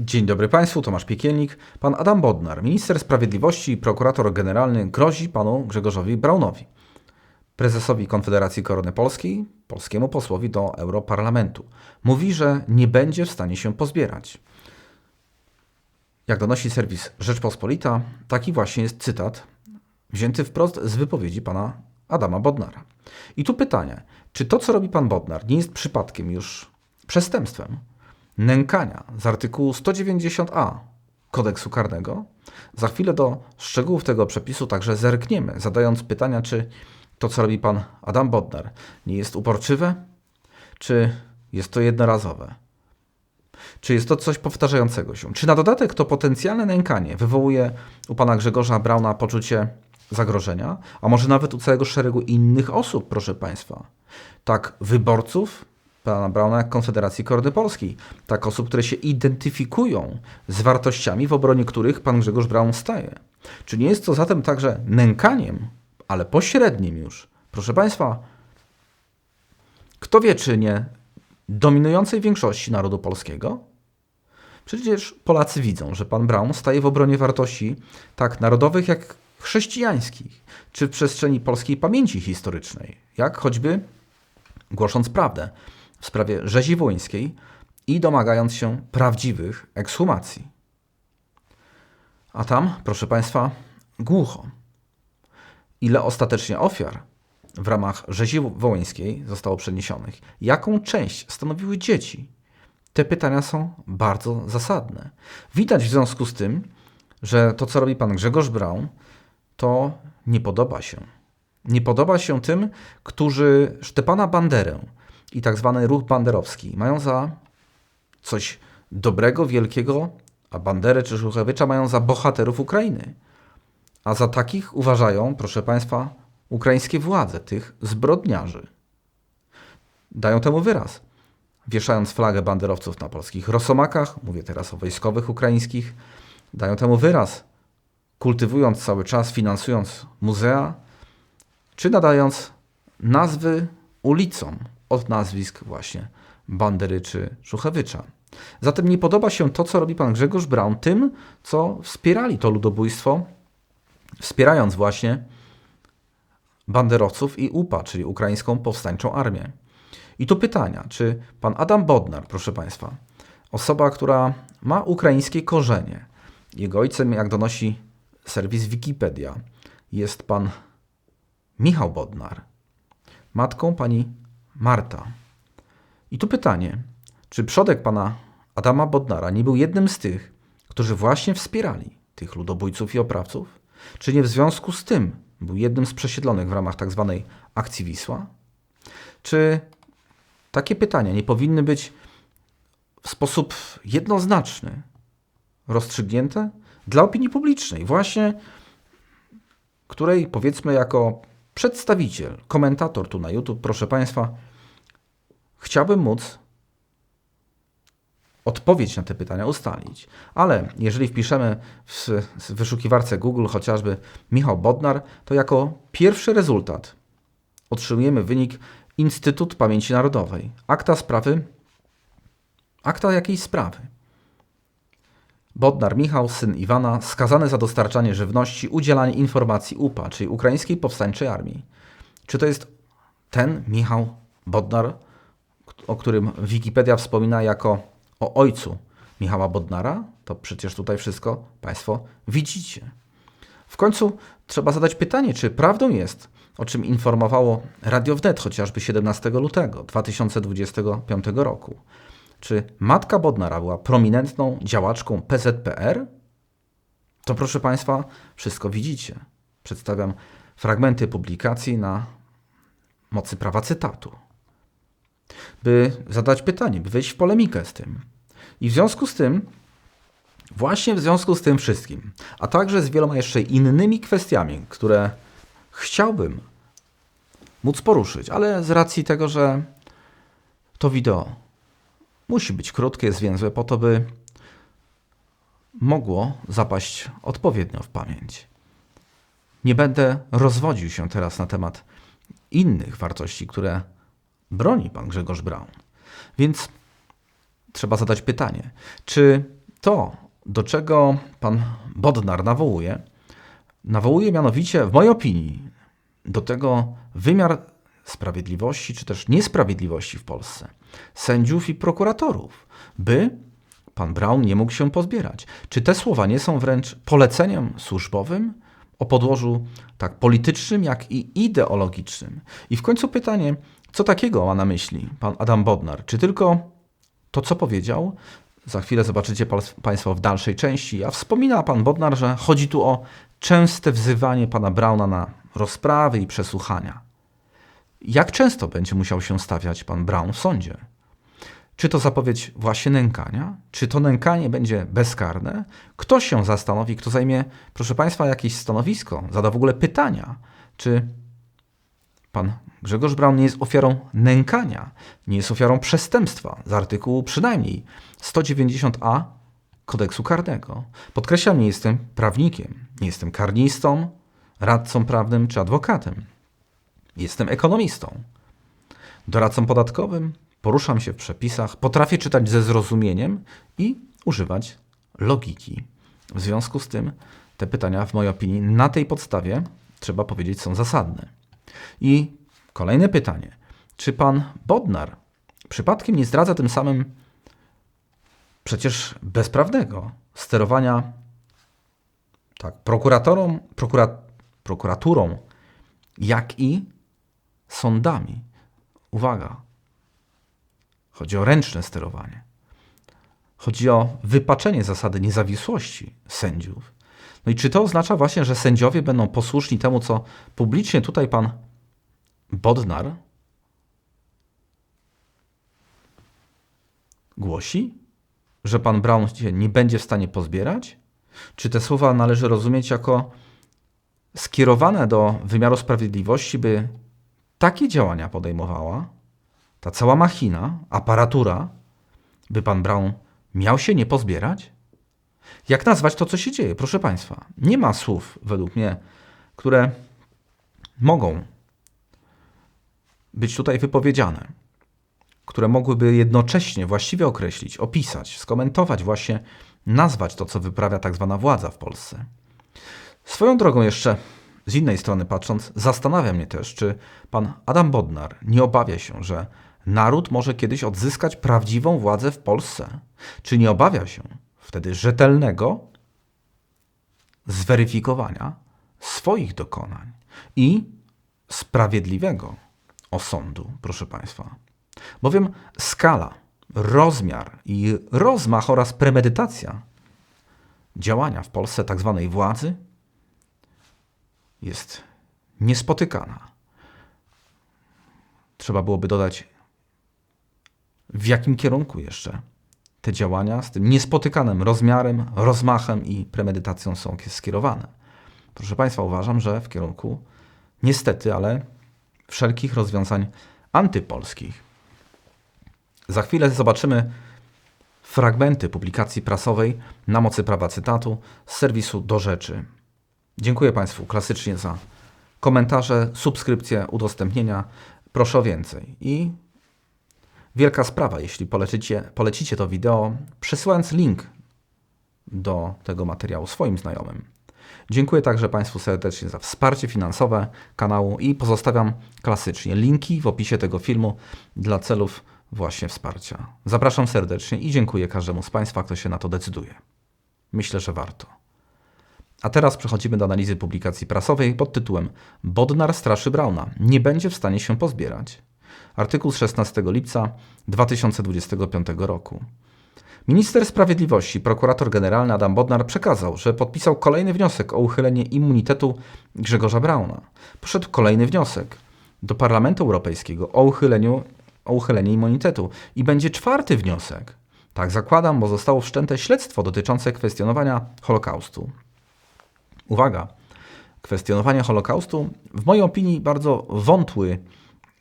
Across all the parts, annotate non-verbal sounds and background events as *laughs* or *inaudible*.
Dzień dobry Państwu, Tomasz Piekielnik. Pan Adam Bodnar, minister sprawiedliwości i prokurator generalny, grozi panu Grzegorzowi Braunowi, prezesowi Konfederacji Korony Polskiej, polskiemu posłowi do Europarlamentu. Mówi, że nie będzie w stanie się pozbierać. Jak donosi serwis Rzeczpospolita, taki właśnie jest cytat wzięty wprost z wypowiedzi pana Adama Bodnara. I tu pytanie, czy to, co robi pan Bodnar, nie jest przypadkiem już przestępstwem nękania z artykułu 190a kodeksu karnego? Za chwilę do szczegółów tego przepisu także zerkniemy, zadając pytania, czy to, co robi pan Adam Bodnar, nie jest uporczywe, czy jest to jednorazowe. Czy jest to coś powtarzającego się? Czy na dodatek to potencjalne nękanie wywołuje u pana Grzegorza Brauna poczucie zagrożenia, a może nawet u całego szeregu innych osób, proszę państwa? Tak, wyborców pana Brauna jak Konfederacji Kordy Polskiej, tak osób, które się identyfikują z wartościami, w obronie których pan Grzegorz Braun staje. Czy nie jest to zatem także nękaniem, ale pośrednim już? Proszę państwa, kto wie, czy nie dominującej większości narodu polskiego? Przecież Polacy widzą, że pan Braun staje w obronie wartości tak narodowych, jak chrześcijańskich, czy w przestrzeni polskiej pamięci historycznej, jak choćby głosząc prawdę w sprawie rzezi wołyńskiej i domagając się prawdziwych ekshumacji. A tam, proszę Państwa, głucho. Ile ostatecznie ofiar w ramach rzezi wołyńskiej zostało przeniesionych? Jaką część stanowiły dzieci? Te pytania są bardzo zasadne. Widać w związku z tym, że to, co robi pan Grzegorz Braun, to nie podoba się. Nie podoba się tym, którzy Szczepana Banderę i tak zwany ruch banderowski mają za coś dobrego, wielkiego, a Banderę czy Żuchewicza mają za bohaterów Ukrainy. A za takich uważają, proszę Państwa, ukraińskie władze, tych zbrodniarzy. Dają temu wyraz. Wieszając flagę banderowców na polskich rosomakach, mówię teraz o wojskowych ukraińskich, dają temu wyraz, kultywując cały czas, finansując muzea, czy nadając nazwy ulicom od nazwisk właśnie Bandery czy Szuchewicza. Zatem nie podoba się to, co robi pan Grzegorz Braun tym, co wspierali to ludobójstwo, wspierając właśnie banderowców i UPA, czyli Ukraińską Powstańczą Armię. I tu pytania, czy pan Adam Bodnar, proszę państwa, osoba, która ma ukraińskie korzenie, jego ojcem, jak donosi serwis Wikipedia, jest pan Michał Bodnar, matką pani Marta. I tu pytanie, czy przodek pana Adama Bodnara nie był jednym z tych, którzy właśnie wspierali tych ludobójców i oprawców? Czy nie w związku z tym był jednym z przesiedlonych w ramach tzw. Tak akcji Wisła? Czy takie pytania nie powinny być w sposób jednoznaczny rozstrzygnięte dla opinii publicznej, właśnie której powiedzmy jako przedstawiciel, komentator tu na YouTube, proszę Państwa, chciałbym móc odpowiedź na te pytania ustalić. Ale jeżeli wpiszemy w wyszukiwarce Google chociażby Michał Bodnar, to jako pierwszy rezultat otrzymujemy wynik Instytut Pamięci Narodowej. Akta sprawy, akta jakiejś sprawy. Bodnar Michał, syn Iwana, skazany za dostarczanie żywności, udzielanie informacji UPA, czyli Ukraińskiej Powstańczej Armii. Czy to jest ten Michał Bodnar, o którym Wikipedia wspomina jako o ojcu Michała Bodnara? To przecież tutaj wszystko Państwo widzicie. W końcu trzeba zadać pytanie, czy prawdą jest, o czym informowało Radio Wnet chociażby 17 lutego 2025 roku, czy matka Bodnara była prominentną działaczką PZPR? To proszę Państwa, wszystko widzicie. Przedstawiam fragmenty publikacji na mocy prawa cytatu. By zadać pytanie, by wejść w polemikę z tym. I w związku z tym, właśnie w związku z tym wszystkim, a także z wieloma jeszcze innymi kwestiami, które chciałbym móc poruszyć, ale z racji tego, że to wideo musi być krótkie, zwięzłe, po to, by mogło zapaść odpowiednio w pamięć. Nie będę rozwodził się teraz na temat innych wartości, które broni pan Grzegorz Braun. Więc trzeba zadać pytanie, czy to, do czego pan Bodnar nawołuje, nawołuje mianowicie, w mojej opinii, do tego wymiar sprawiedliwości czy też niesprawiedliwości w Polsce, sędziów i prokuratorów, by pan Brown nie mógł się pozbierać. Czy te słowa nie są wręcz poleceniem służbowym o podłożu tak politycznym, jak i ideologicznym? I w końcu pytanie, co takiego ma na myśli pan Adam Bodnar? Czy tylko to, co powiedział? Za chwilę zobaczycie Państwo w dalszej części. A wspomina pan Bodnar, że chodzi tu o częste wzywanie pana Brauna na rozprawy i przesłuchania. Jak często będzie musiał się stawiać pan Brown w sądzie? Czy to zapowiedź właśnie nękania? Czy to nękanie będzie bezkarne? Kto się zastanowi, kto zajmie, proszę Państwa, jakieś stanowisko, zada w ogóle pytania, czy pan Grzegorz Braun nie jest ofiarą nękania, nie jest ofiarą przestępstwa z artykułu przynajmniej 190a kodeksu karnego. Podkreślam, nie jestem prawnikiem, nie jestem karnistą, radcą prawnym czy adwokatem. Jestem ekonomistą, doradcą podatkowym, poruszam się w przepisach, potrafię czytać ze zrozumieniem i używać logiki. W związku z tym te pytania, w mojej opinii, na tej podstawie, trzeba powiedzieć, są zasadne. I kolejne pytanie. Czy pan Bodnar przypadkiem nie zdradza tym samym przecież bezprawnego sterowania tak, prokuratorom, prokura, prokuraturą, jak i sądami? Uwaga, Chodzi o ręczne sterowanie. Chodzi o wypaczenie zasady niezawisłości sędziów. No i czy to oznacza właśnie, że sędziowie będą posłuszni temu, co publicznie tutaj pan Bodnar głosi? Że pan Brown się nie będzie w stanie pozbierać? Czy te słowa należy rozumieć jako skierowane do wymiaru sprawiedliwości, by takie działania podejmowała, ta cała machina, aparatura, by pan Brown miał się nie pozbierać? Jak nazwać to, co się dzieje? Proszę Państwa, nie ma słów, według mnie, które mogą być tutaj wypowiedziane, które mogłyby jednocześnie właściwie określić, opisać, skomentować, właśnie nazwać to, co wyprawia tak zwana władza w Polsce. Swoją drogą jeszcze z innej strony patrząc, zastanawia mnie też, czy pan Adam Bodnar nie obawia się, że naród może kiedyś odzyskać prawdziwą władzę w Polsce? Czy nie obawia się wtedy rzetelnego zweryfikowania swoich dokonań i sprawiedliwego osądu, proszę Państwa? Bowiem skala, rozmiar i rozmach oraz premedytacja działania w Polsce tzw. Tak władzy jest niespotykana. Trzeba byłoby dodać w jakim kierunku jeszcze te działania z tym niespotykanym rozmiarem, rozmachem i premedytacją są skierowane. Proszę Państwa, uważam, że w kierunku niestety, ale wszelkich rozwiązań antypolskich. Za chwilę zobaczymy fragmenty publikacji prasowej na mocy prawa cytatu z serwisu Do Rzeczy. Dziękuję Państwu klasycznie za komentarze, subskrypcje, udostępnienia. Proszę o więcej. I wielka sprawa, jeśli polecicie, polecicie to wideo, przesyłając link do tego materiału swoim znajomym. Dziękuję także Państwu serdecznie za wsparcie finansowe kanału i pozostawiam klasycznie linki w opisie tego filmu dla celów właśnie wsparcia. Zapraszam serdecznie i dziękuję każdemu z Państwa, kto się na to decyduje. Myślę, że warto. A teraz przechodzimy do analizy publikacji prasowej pod tytułem Bodnar straszy Brauna. Nie będzie w stanie się pozbierać. Artykuł z 16 lipca 2025 roku. Minister Sprawiedliwości, prokurator generalny Adam Bodnar przekazał, że podpisał kolejny wniosek o uchylenie immunitetu Grzegorza Brauna. Poszedł kolejny wniosek do Parlamentu Europejskiego o, uchyleniu, o uchylenie immunitetu i będzie czwarty wniosek. Tak zakładam, bo zostało wszczęte śledztwo dotyczące kwestionowania Holokaustu. Uwaga, kwestionowanie Holokaustu w mojej opinii bardzo wątły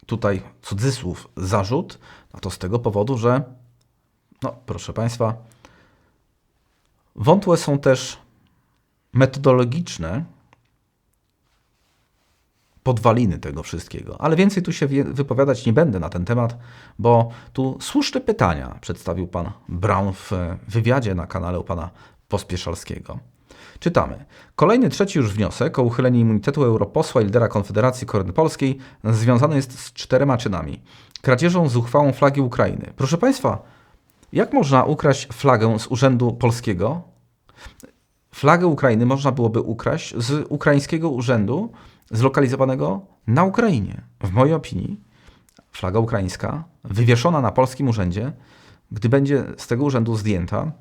tutaj cudzysłów zarzut, a to z tego powodu, że, no proszę Państwa, wątłe są też metodologiczne podwaliny tego wszystkiego. Ale więcej tu się wypowiadać nie będę na ten temat, bo tu słuszne pytania przedstawił pan Brown w wywiadzie na kanale u pana Pospieszalskiego. Czytamy. Kolejny, trzeci już wniosek o uchylenie immunitetu europosła i lidera Konfederacji Korony Polskiej związany jest z czterema czynami. Kradzieżą z uchwałą flagi Ukrainy. Proszę Państwa, jak można ukraść flagę z Urzędu Polskiego? Flagę Ukrainy można byłoby ukraść z ukraińskiego urzędu zlokalizowanego na Ukrainie. W mojej opinii flaga ukraińska wywieszona na polskim urzędzie, gdy będzie z tego urzędu zdjęta,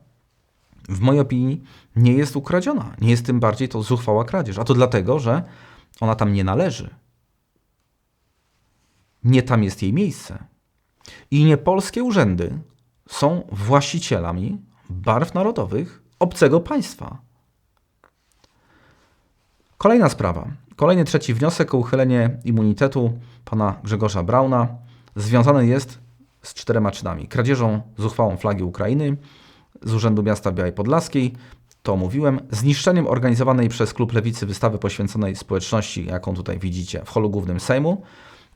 w mojej opinii nie jest ukradziona. Nie jest tym bardziej to zuchwała kradzież. A to dlatego, że ona tam nie należy. Nie tam jest jej miejsce. I nie polskie urzędy są właścicielami barw narodowych obcego państwa. Kolejna sprawa. Kolejny trzeci wniosek o uchylenie immunitetu pana Grzegorza Brauna związany jest z czterema czynami. Kradzieżą z uchwałą flagi Ukrainy, z Urzędu Miasta Białej Podlaskiej, to mówiłem, zniszczeniem organizowanej przez Klub Lewicy wystawy poświęconej społeczności, jaką tutaj widzicie w holu głównym Sejmu,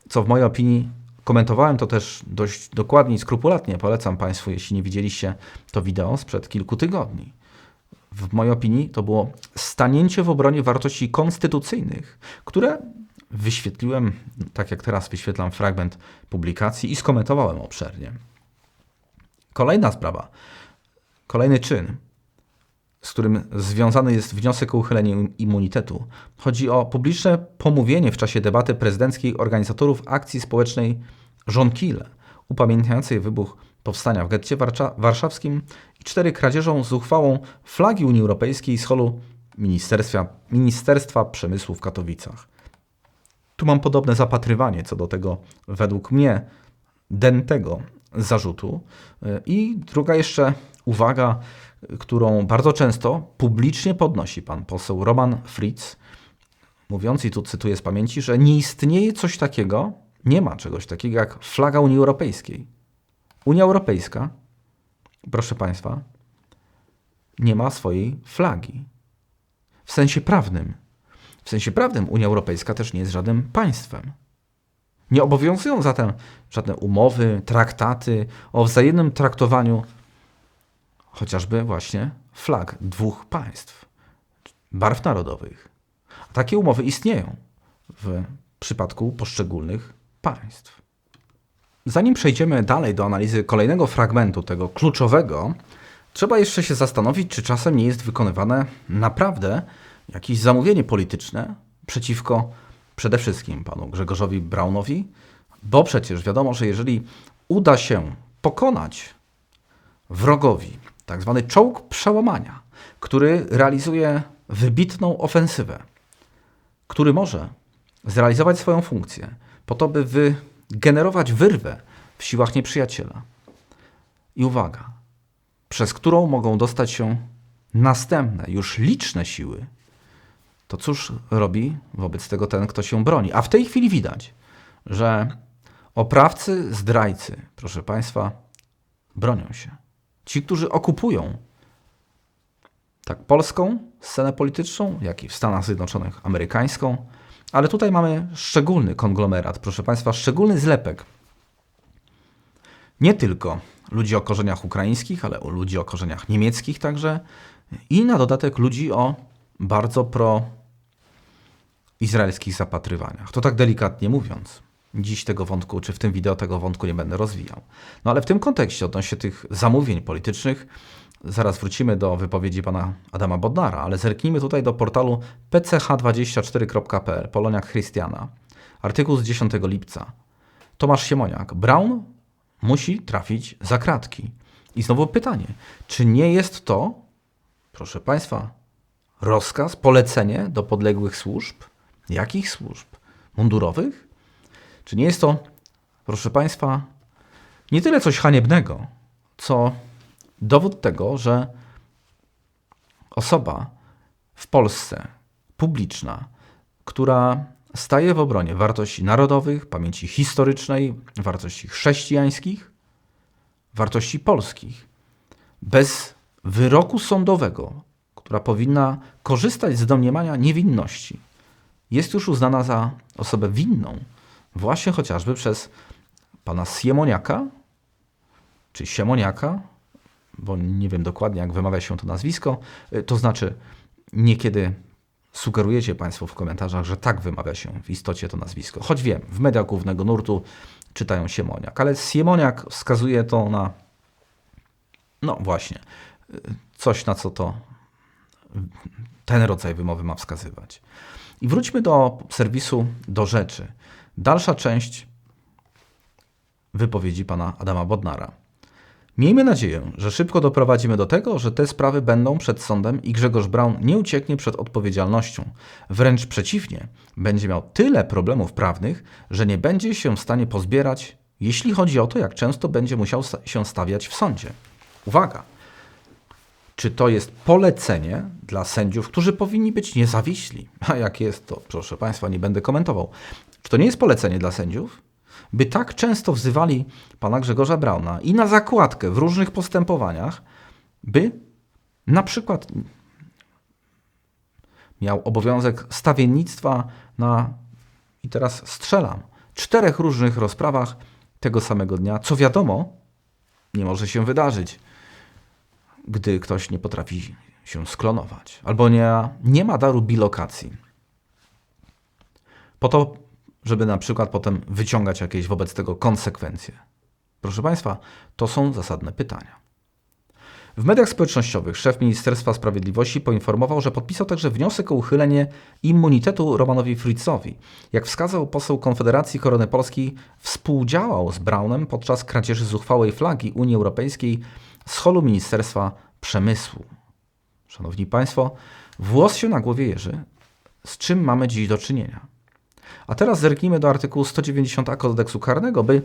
co w mojej opinii komentowałem to też dość dokładnie i skrupulatnie. Polecam Państwu, jeśli nie widzieliście to wideo sprzed kilku tygodni. W mojej opinii to było stanięcie w obronie wartości konstytucyjnych, które wyświetliłem, tak jak teraz wyświetlam fragment publikacji i skomentowałem obszernie. Kolejna sprawa Kolejny czyn, z którym związany jest wniosek o uchylenie immunitetu, chodzi o publiczne pomówienie w czasie debaty prezydenckiej organizatorów akcji społecznej Żonkile, upamiętniającej wybuch powstania w getcie warszawskim i cztery kradzieżą z uchwałą flagi Unii Europejskiej z holu Ministerstwa, Ministerstwa Przemysłu w Katowicach. Tu mam podobne zapatrywanie co do tego, według mnie, dentego zarzutu. I druga jeszcze uwaga, którą bardzo często publicznie podnosi pan poseł Roman Fritz, mówiąc, i tu cytuję z pamięci, że nie istnieje coś takiego, nie ma czegoś takiego jak flaga Unii Europejskiej. Unia Europejska, proszę Państwa, nie ma swojej flagi. W sensie prawnym. W sensie prawnym Unia Europejska też nie jest żadnym państwem. Nie obowiązują zatem żadne umowy, traktaty o wzajemnym traktowaniu chociażby właśnie flag dwóch państw, barw narodowych. Takie umowy istnieją w przypadku poszczególnych państw. Zanim przejdziemy dalej do analizy kolejnego fragmentu tego kluczowego, trzeba jeszcze się zastanowić, czy czasem nie jest wykonywane naprawdę jakieś zamówienie polityczne przeciwko przede wszystkim panu Grzegorzowi Braunowi, bo przecież wiadomo, że jeżeli uda się pokonać wrogowi tak zwany czołg przełamania, który realizuje wybitną ofensywę, który może zrealizować swoją funkcję po to, by wygenerować wyrwę w siłach nieprzyjaciela. I uwaga, przez którą mogą dostać się następne, już liczne siły, to cóż robi wobec tego ten, kto się broni? A w tej chwili widać, że oprawcy, zdrajcy, proszę Państwa, bronią się. Ci, którzy okupują tak polską scenę polityczną, jak i w Stanach Zjednoczonych amerykańską, ale tutaj mamy szczególny konglomerat, proszę Państwa, szczególny zlepek. Nie tylko ludzi o korzeniach ukraińskich, ale ludzi o korzeniach niemieckich także i na dodatek ludzi o bardzo pro-izraelskich zapatrywaniach. To tak delikatnie mówiąc. Dziś tego wątku, czy w tym wideo tego wątku nie będę rozwijał. No ale w tym kontekście odnośnie tych zamówień politycznych, zaraz wrócimy do wypowiedzi pana Adama Bodnara, ale zerknijmy tutaj do portalu pch24.pl, Poloniak Christiana. Artykuł z 10 lipca. Tomasz Siemoniak. Brown musi trafić za kratki. I znowu pytanie, czy nie jest to, proszę Państwa, rozkaz, polecenie do podległych służb? Jakich służb? Mundurowych? Czy nie jest to, proszę Państwa, nie tyle coś haniebnego, co dowód tego, że osoba w Polsce publiczna, która staje w obronie wartości narodowych, pamięci historycznej, wartości chrześcijańskich, wartości polskich, bez wyroku sądowego, która powinna korzystać z domniemania niewinności, jest już uznana za osobę winną, właśnie chociażby przez pana Siemoniaka, czy Siemoniaka, bo nie wiem dokładnie, jak wymawia się to nazwisko, y, to znaczy niekiedy sugerujecie Państwo w komentarzach, że tak wymawia się w istocie to nazwisko. Choć wiem, w mediach głównego nurtu czytają Siemoniak, ale Siemoniak wskazuje to na, no właśnie, y, coś na co to ten rodzaj wymowy ma wskazywać. I wróćmy do serwisu do rzeczy. Dalsza część wypowiedzi pana Adama Bodnara. Miejmy nadzieję, że szybko doprowadzimy do tego, że te sprawy będą przed sądem i Grzegorz Braun nie ucieknie przed odpowiedzialnością. Wręcz przeciwnie, będzie miał tyle problemów prawnych, że nie będzie się w stanie pozbierać, jeśli chodzi o to, jak często będzie musiał się stawiać w sądzie. Uwaga! Czy to jest polecenie dla sędziów, którzy powinni być niezawiśli? *laughs* A jak jest to, proszę Państwa, nie będę komentował. Czy to nie jest polecenie dla sędziów? by tak często wzywali pana Grzegorza Brauna i na zakładkę w różnych postępowaniach, by na przykład miał obowiązek stawiennictwa na, i teraz strzelam, czterech różnych rozprawach tego samego dnia, co wiadomo, nie może się wydarzyć, gdy ktoś nie potrafi się sklonować albo nie, nie ma daru bilokacji. Po to żeby na przykład potem wyciągać jakieś wobec tego konsekwencje? Proszę Państwa, to są zasadne pytania. W mediach społecznościowych szef Ministerstwa Sprawiedliwości poinformował, że podpisał także wniosek o uchylenie immunitetu Romanowi Fritzowi. Jak wskazał poseł Konfederacji Korony Polskiej, współdziałał z Braunem podczas kradzieży zuchwałej flagi Unii Europejskiej z holu Ministerstwa Przemysłu. Szanowni Państwo, włos się na głowie jeży. Z czym mamy dziś do czynienia? A teraz zerknijmy do artykułu 190a kodeksu karnego, by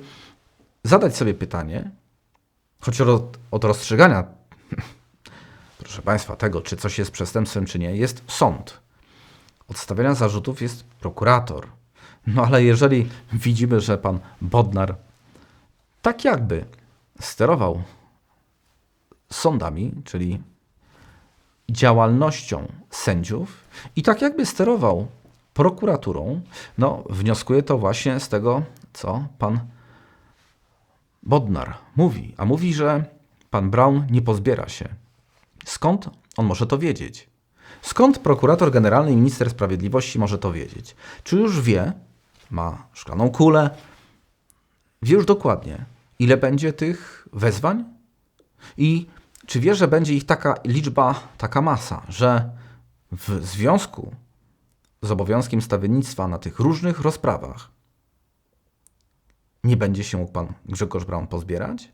zadać sobie pytanie, choć od, od rozstrzygania, *laughs* proszę Państwa, tego, czy coś jest przestępstwem, czy nie, jest sąd. Od stawiania zarzutów jest prokurator. No ale jeżeli widzimy, że pan Bodnar tak jakby sterował sądami, czyli działalnością sędziów i tak jakby sterował prokuraturą, no, wnioskuję to właśnie z tego, co pan Bodnar mówi. A mówi, że pan Brown nie pozbiera się. Skąd on może to wiedzieć? Skąd prokurator generalny i minister sprawiedliwości może to wiedzieć? Czy już wie, ma szklaną kulę, wie już dokładnie, ile będzie tych wezwań? I czy wie, że będzie ich taka liczba, taka masa, że w związku z obowiązkiem stawiennictwa na tych różnych rozprawach, nie będzie się mógł pan Grzegorz Braun pozbierać?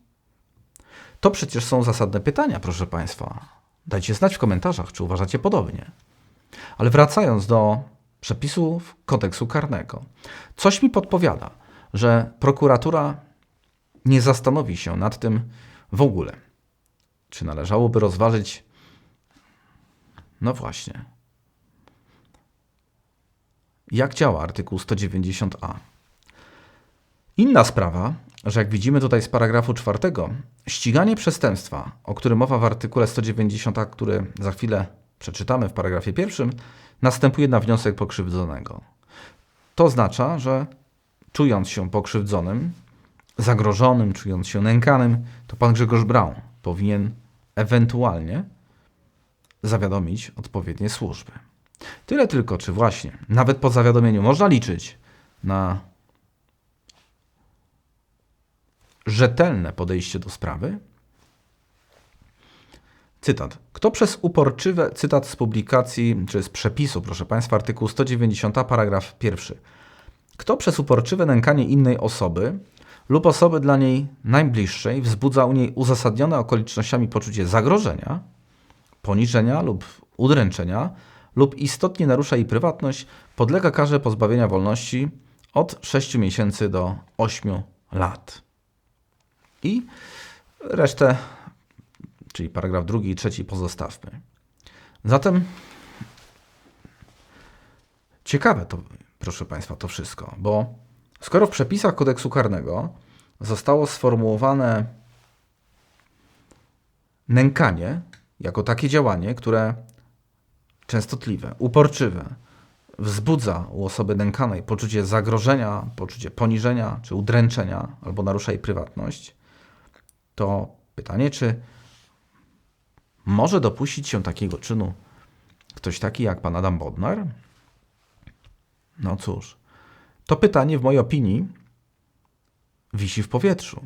To przecież są zasadne pytania, proszę Państwa. Dajcie znać w komentarzach, czy uważacie podobnie. Ale wracając do przepisów kodeksu karnego, coś mi podpowiada, że prokuratura nie zastanowi się nad tym w ogóle. Czy należałoby rozważyć, no właśnie, jak działa artykuł 190a. Inna sprawa, że jak widzimy tutaj z paragrafu czwartego, ściganie przestępstwa, o którym mowa w artykule 190a, który za chwilę przeczytamy w paragrafie pierwszym, następuje na wniosek pokrzywdzonego. To oznacza, że czując się pokrzywdzonym, zagrożonym, czując się nękanym, to pan Grzegorz Braun powinien ewentualnie zawiadomić odpowiednie służby. Tyle tylko, czy właśnie, nawet po zawiadomieniu można liczyć na rzetelne podejście do sprawy? Cytat. Kto przez uporczywe, cytat z publikacji, czy z przepisu, proszę Państwa, artykuł 190, paragraf pierwszy. Kto przez uporczywe nękanie innej osoby lub osoby dla niej najbliższej wzbudza u niej uzasadnione okolicznościami poczucie zagrożenia, poniżenia lub udręczenia, lub istotnie narusza jej prywatność, podlega karze pozbawienia wolności od 6 miesięcy do 8 lat. I resztę, czyli paragraf drugi i trzeci pozostawmy. Zatem ciekawe to, proszę Państwa, to wszystko, bo skoro w przepisach kodeksu karnego zostało sformułowane nękanie jako takie działanie, które częstotliwe, uporczywe, wzbudza u osoby nękanej poczucie zagrożenia, poczucie poniżenia czy udręczenia albo narusza jej prywatność, to pytanie, czy może dopuścić się takiego czynu ktoś taki jak pan Adam Bodnar? No cóż, to pytanie w mojej opinii wisi w powietrzu.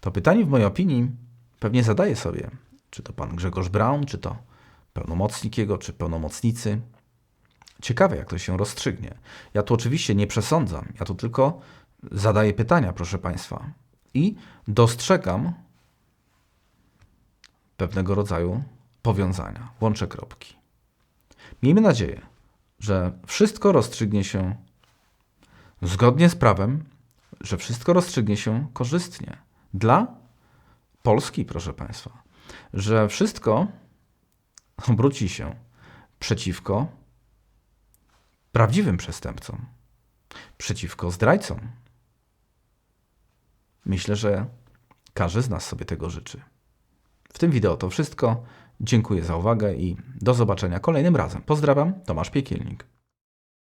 To pytanie w mojej opinii pewnie zadaje sobie, czy to pan Grzegorz Braun, czy to pełnomocnik jego, czy pełnomocnicy. Ciekawe, jak to się rozstrzygnie. Ja tu oczywiście nie przesądzam, ja tu tylko zadaję pytania, proszę państwa. I dostrzegam pewnego rodzaju powiązania, łączę kropki. Miejmy nadzieję, że wszystko rozstrzygnie się zgodnie z prawem, że wszystko rozstrzygnie się korzystnie dla Polski, proszę Państwa, że wszystko obróci się przeciwko prawdziwym przestępcom, przeciwko zdrajcom. Myślę, że każdy z nas sobie tego życzy. W tym wideo to wszystko. Dziękuję za uwagę i do zobaczenia kolejnym razem. Pozdrawiam, Tomasz Piekielnik.